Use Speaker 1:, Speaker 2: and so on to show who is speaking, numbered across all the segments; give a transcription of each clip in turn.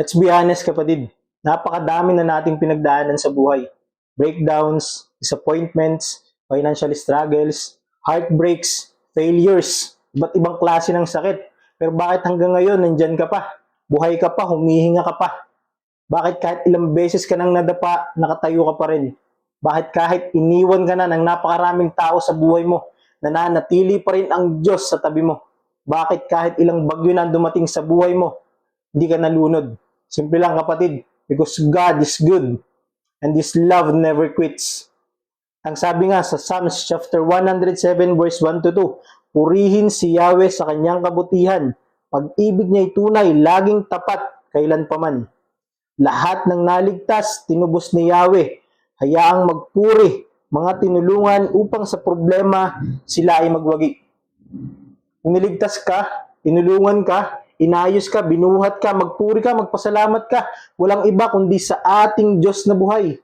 Speaker 1: Let's be honest kapatid, napakadami na nating pinagdaanan sa buhay. Breakdowns, disappointments, financial struggles, heartbreaks, failures, iba't ibang klase ng sakit. Pero bakit hanggang ngayon nandyan ka pa? Buhay ka pa, humihinga ka pa. Bakit kahit ilang beses ka nang nadapa, nakatayo ka pa rin? Bakit kahit iniwan ka na ng napakaraming tao sa buhay mo, nananatili pa rin ang Diyos sa tabi mo? Bakit kahit ilang bagyo na dumating sa buhay mo, hindi ka nalunod? Simple lang kapatid, because God is good and His love never quits. Ang sabi nga sa Psalms chapter 107 verse 1 to 2, Purihin si Yahweh sa kanyang kabutihan, pag-ibig niya'y tunay, laging tapat, kailan paman. Lahat ng naligtas, tinubos ni Yahweh, hayaang magpuri, mga tinulungan upang sa problema sila ay magwagi. Kung niligtas ka, tinulungan ka, inayos ka, binuhat ka, magpuri ka, magpasalamat ka, walang iba kundi sa ating Diyos na buhay.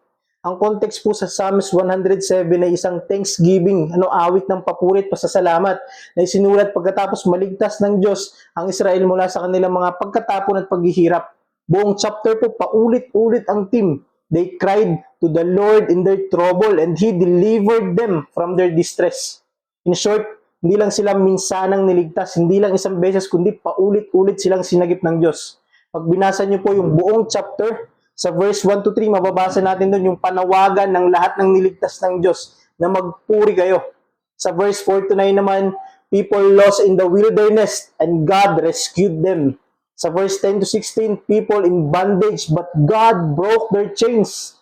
Speaker 1: Ang context po sa Psalms 107 ay isang thanksgiving, ano awit ng papurit, pasasalamat na isinulat pagkatapos maligtas ng Diyos ang Israel mula sa kanilang mga pagkatapon at paghihirap. Buong chapter po, paulit-ulit ang team. They cried to the Lord in their trouble and He delivered them from their distress. In short, hindi lang sila minsanang niligtas, hindi lang isang beses, kundi paulit-ulit silang sinagip ng Diyos. Pag binasa niyo po yung buong chapter, sa verse 1 to 3, mababasa natin doon yung panawagan ng lahat ng niligtas ng Diyos na magpuri kayo. Sa verse 4 to 9 naman, people lost in the wilderness and God rescued them. Sa verse 10 to 16, people in bondage but God broke their chains.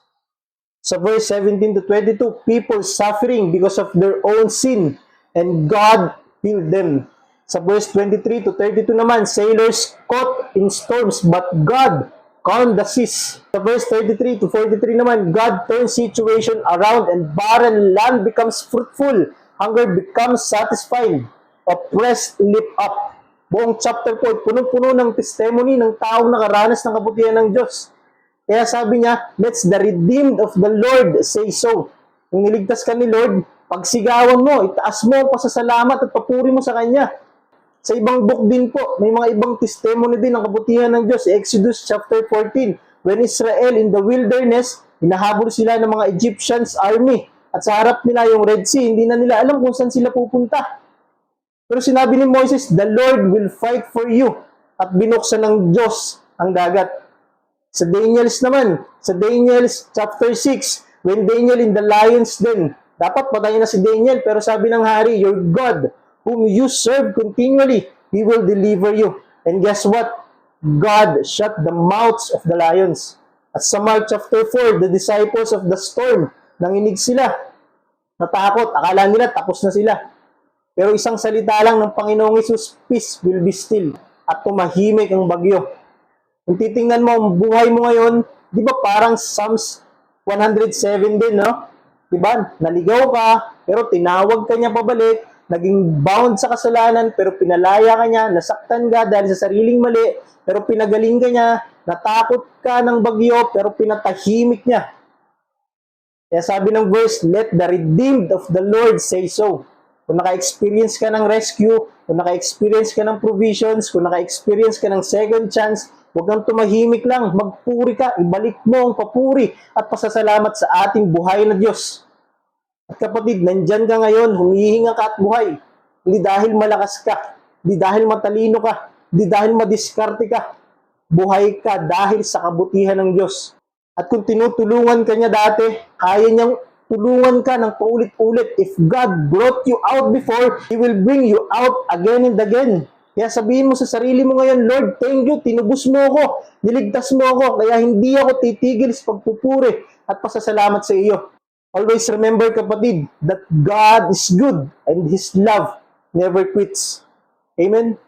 Speaker 1: Sa verse 17 to 22, people suffering because of their own sin and God healed them. Sa verse 23 to 32 naman, sailors caught in storms but God calmed the seas. Sa verse 33 to 43 naman, God turns situation around and barren land becomes fruitful. Hunger becomes satisfied. Oppressed lift up. Buong chapter po, puno-puno ng testimony ng taong nakaranas ng kabutihan ng Diyos. Kaya sabi niya, let's the redeemed of the Lord say so. Kung niligtas ka ni Lord, pagsigawan mo, itaas mo ang pasasalamat at papuri mo sa Kanya. Sa ibang book din po, may mga ibang testimony din ng kabutihan ng Diyos. Exodus chapter 14, when Israel in the wilderness, hinahabol sila ng mga Egyptians army. At sa harap nila yung Red Sea, hindi na nila alam kung saan sila pupunta. Pero sinabi ni Moses, the Lord will fight for you. At binuksan ng Diyos ang dagat. Sa Daniels naman, sa Daniels chapter 6, when Daniel in the lion's den, dapat patayin na si Daniel, pero sabi ng hari, your God, whom you serve continually, He will deliver you. And guess what? God shut the mouths of the lions. At sa Mark chapter 4, the disciples of the storm, nanginig sila. Natakot, akala nila tapos na sila. Pero isang salita lang ng Panginoong Isus, peace will be still. At tumahimik ang bagyo. Kung titingnan mo ang buhay mo ngayon, di ba parang Psalms 107 din, no? Di ba? Naligaw ka, pero tinawag ka niya pabalik, naging bound sa kasalanan, pero pinalaya ka niya, nasaktan ka dahil sa sariling mali, pero pinagaling ka niya, natakot ka ng bagyo, pero pinatahimik niya. Kaya sabi ng verse, let the redeemed of the Lord say so. Kung naka-experience ka ng rescue, kung naka-experience ka ng provisions, kung naka-experience ka ng second chance, huwag kang tumahimik lang, magpuri ka, ibalik mo ang papuri at pasasalamat sa ating buhay na Diyos. At kapatid, nandyan ka ngayon, humihinga ka at buhay. Hindi dahil malakas ka, hindi dahil matalino ka, hindi dahil madiskarte ka. Buhay ka dahil sa kabutihan ng Diyos. At kung tinutulungan ka niya dati, kaya niyang tulungan ka ng paulit-ulit. If God brought you out before, He will bring you out again and again. Kaya sabihin mo sa sarili mo ngayon, Lord, thank you, tinubos mo ako, niligtas mo ako, kaya hindi ako titigil sa pagpupuri at pasasalamat sa iyo. Always remember, kapatid, that God is good and His love never quits. Amen?